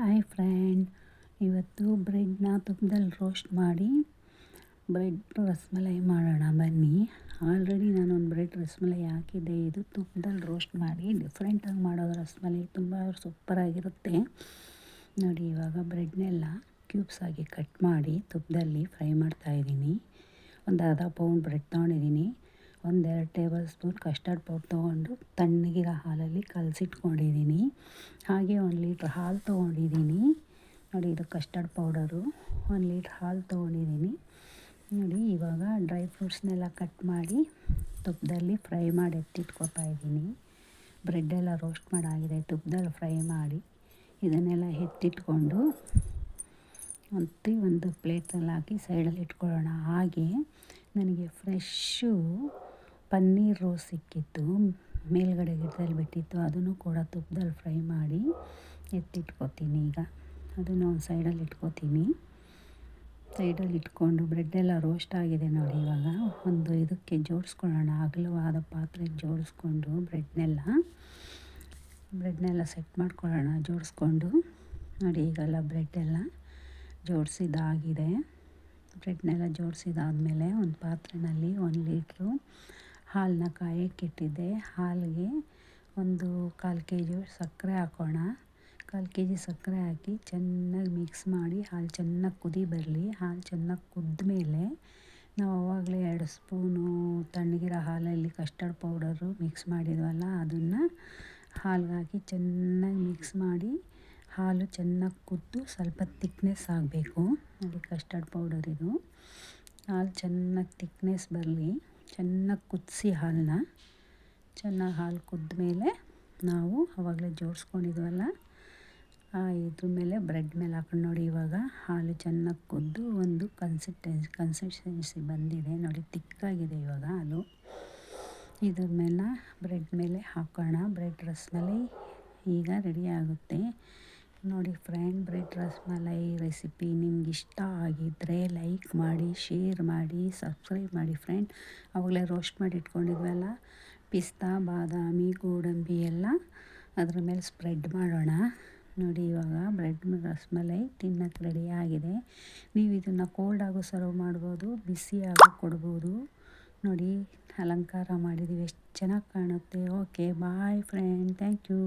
Hi friend ಇವತ್ತು ಬ್ರೆಡ್ನ ತುಪ್ಪದಲ್ಲಿ roast ಮಾಡಿ ಬ್ರೆಡ್ ರಸ್ಮಲೈ ಮಾಡೋಣ ಬನ್ನಿ. ಆಲ್ರೆಡಿ ನಾನೊಂದು ಬ್ರೆಡ್ ರಸ್ಮಲೈ ಹಾಕಿದ್ದೆ. ಇದು ತುಪ್ಪದಲ್ಲಿ ರೋಸ್ಟ್ ಮಾಡಿ ಡಿಫ್ರೆಂಟಾಗಿ ಮಾಡೋದು ರಸ್ಮಲೈ ತುಂಬ ಸೂಪರಾಗಿರುತ್ತೆ ನೋಡಿ ಇವಾಗ ಬ್ರೆಡ್ನೆಲ್ಲ ಕ್ಯೂಬ್ಸ್ ಆಗಿ ಕಟ್ ಮಾಡಿ ತುಪ್ಪದಲ್ಲಿ ಫ್ರೈ ಮಾಡ್ತಾಯಿದ್ದೀನಿ ಒಂದು ಅರ್ಧ ಪೌಂಡ್ ಬ್ರೆಡ್ ತೊಗೊಂಡಿದ್ದೀನಿ. ಒಂದೆರಡು ಟೇಬಲ್ ಸ್ಪೂನ್ ಕಸ್ಟರ್ಡ್ ಪೌಡ್ರ್ ತೊಗೊಂಡು ತಣ್ಣಗಿರೋ ಹಾಲಲ್ಲಿ ಕಲಸಿಟ್ಕೊಂಡಿದ್ದೀನಿ. ಹಾಗೆ ಒಂದು ಲೀಟ್ರ್ ಹಾಲು ತೊಗೊಂಡಿದ್ದೀನಿ. ನೋಡಿ ಇದು ಕಸ್ಟರ್ಡ್ ಪೌಡರು. ಒಂದು ಲೀಟ್ರ್ ಹಾಲು ತೊಗೊಂಡಿದ್ದೀನಿ. ನೋಡಿ ಇವಾಗ ಡ್ರೈ ಫ್ರೂಟ್ಸ್ನೆಲ್ಲ ಕಟ್ ಮಾಡಿ ತುಪ್ಪದಲ್ಲಿ ಫ್ರೈ ಮಾಡಿ ಎತ್ತಿಟ್ಕೊತಾ ಇದ್ದೀನಿ. ಬ್ರೆಡ್ಡೆಲ್ಲ ರೋಸ್ಟ್ ಮಾಡಾಗಿದೆ, ತುಪ್ಪದಲ್ಲಿ ಫ್ರೈ ಮಾಡಿ ಇದನ್ನೆಲ್ಲ ಎತ್ತಿಟ್ಕೊಂಡು ಮತ್ತು ಒಂದು ಪ್ಲೇಟಲ್ಲಿ ಹಾಕಿ ಸೈಡಲ್ಲಿ ಇಟ್ಕೊಳ್ಳೋಣ. ಹಾಗೆ ನನಗೆ ಫ್ರೆಶ್ಶು ಪನ್ನೀರ್ ರೋಸ್ ಸಿಕ್ಕಿತ್ತು ಮೇಲ್ಗಡೆ ಗಿಡದಲ್ಲಿ ಬಿಟ್ಟಿತ್ತು. ಅದನ್ನು ಕೂಡ ತುಪ್ಪದಲ್ಲಿ ಫ್ರೈ ಮಾಡಿ ಎತ್ತಿಟ್ಕೊತೀನಿ ಈಗ. ಅದನ್ನು ಒಂದು ಸೈಡಲ್ಲಿ ಇಟ್ಕೊತೀನಿ. ಸೈಡಲ್ಲಿ ಇಟ್ಕೊಂಡು ಬ್ರೆಡ್ಡೆಲ್ಲ ರೋಸ್ಟ್ ಆಗಿದೆ ನೋಡಿ ಇವಾಗ. ಒಂದು ಇದಕ್ಕೆ ಜೋಡಿಸ್ಕೊಳ್ಳೋಣ. ಅಗಲವಾದ ಪಾತ್ರೆಗೆ ಜೋಡಿಸ್ಕೊಂಡು ಬ್ರೆಡ್ನೆಲ್ಲ ಬ್ರೆಡ್ನೆಲ್ಲ ಸೆಟ್ ಮಾಡ್ಕೊಳ್ಳೋಣ. ಜೋಡಿಸ್ಕೊಂಡು ನೋಡಿ ಈಗೆಲ್ಲ ಬ್ರೆಡ್ಡೆಲ್ಲ ಜೋಡಿಸಿದಾಗಿದೆ. ಬ್ರೆಡ್ನೆಲ್ಲ ಜೋಡಿಸಿದಾದಮೇಲೆ ಒಂದು ಪಾತ್ರೆಯಲ್ಲಿ ಒಂದು ಲೀಟ್ರು ಹಾಲನ್ನ ಕಾಯಕ್ಕಿಟ್ಟಿದ್ದೆ. ಹಾಲಿಗೆ ಒಂದು ಕಾಲು ಕೆ ಜಿ ಸಕ್ಕರೆ ಹಾಕೋಣ. ಕಾಲು ಕೆ ಜಿ ಸಕ್ಕರೆ ಹಾಕಿ ಚೆನ್ನಾಗಿ ಮಿಕ್ಸ್ ಮಾಡಿ ಹಾಲು ಚೆನ್ನಾಗಿ ಕುದಿ ಬರಲಿ. ಹಾಲು ಚೆನ್ನಾಗಿ ಕುದ್ದ ಮೇಲೆ ನಾವು ಆವಾಗಲೇ ಎರಡು ಸ್ಪೂನು ತಣ್ಣಗಿರೋ ಹಾಲಲ್ಲಿ ಕಸ್ಟರ್ಡ್ ಪೌಡರು ಮಿಕ್ಸ್ ಮಾಡಿದ್ವಲ್ಲ, ಅದನ್ನು ಹಾಲಿಗೆ ಹಾಕಿ ಚೆನ್ನಾಗಿ ಮಿಕ್ಸ್ ಮಾಡಿ ಹಾಲು ಚೆನ್ನಾಗಿ ಕುದ್ದು ಸ್ವಲ್ಪ ತಿಕ್ನೆಸ್ ಆಗಬೇಕು. ಅಲ್ಲಿ ಕಸ್ಟರ್ಡ್ ಪೌಡರ್ ಇದು. ಹಾಲು ಚೆನ್ನಾಗಿ ತಿಕ್ನೆಸ್ ಬರಲಿ. ಚೆನ್ನಾಗಿ ಕುದಿಸಿ ಹಾಲನ್ನ. ಚೆನ್ನಾಗಿ ಹಾಲು ಕುದ್ದ ಮೇಲೆ ನಾವು ಆವಾಗಲೇ ಜೋಡಿಸ್ಕೊಂಡಿದ್ವಲ್ಲ ಇದ್ರ ಮೇಲೆ ಬ್ರೆಡ್ ಮೇಲೆ ಹಾಕೊಂಡು ನೋಡಿ ಇವಾಗ ಹಾಲು ಚೆನ್ನಾಗಿ ಕುದ್ದು ಒಂದು ಕನ್ಸಿಸ್ಟೆನ್ಸಿ ಕನ್ಸಿಸ್ಟೆನ್ಸಿ ಬಂದಿದೆ ನೋಡಿ, ತಿಕ್ಕಾಗಿದೆ ಇವಾಗ ಹಾಲು. ಇದ್ರ ಮೇಲೆ ಬ್ರೆಡ್ ಮೇಲೆ ಹಾಕೋಣ. ಬ್ರೆಡ್ ರಸ್ಮಲೈ ಈಗ ರೆಡಿ ಆಗುತ್ತೆ. ನೋಡಿ ಫ್ರೆಂಡ್, ಬ್ರೆಡ್ ರಸ್ಮಲೈ ರೆಸಿಪಿ ನಿಮ್ಗೆ ಇಷ್ಟ ಆಗಿದ್ದರೆ ಲೈಕ್ ಮಾಡಿ, ಶೇರ್ ಮಾಡಿ, ಸಬ್ಸ್ಕ್ರೈಬ್ ಮಾಡಿ ಫ್ರೆಂಡ್. ಅವಾಗಲೇ ರೋಸ್ಟ್ ಮಾಡಿ ಇಟ್ಕೊಂಡಿದ್ವಲ್ಲ? ಪಿಸ್ತಾ, ಬಾದಾಮಿ, ಗೋಡಂಬಿ ಎಲ್ಲ ಅದ್ರ ಮೇಲೆ ಸ್ಪ್ರೆಡ್ ಮಾಡೋಣ. ನೋಡಿ ಇವಾಗ ಬ್ರೆಡ್ ರಸ್ಮಲೈ ತಿನ್ನಕ್ಕೆ ರೆಡಿ ಆಗಿದೆ. ನೀವು ಇದನ್ನು ಆಗೋ ಸರ್ವ್ ಮಾಡ್ಬೋದು ಬಿಸಿಯಾಗೂ ಕೊಡ್ಬೋದು. ನೋಡಿ ಅಲಂಕಾರ ಮಾಡಿದ್ದೀವಿ, ಎಷ್ಟು ಚೆನ್ನಾಗಿ ಕಾಣುತ್ತೆ. Okay bye friend thank you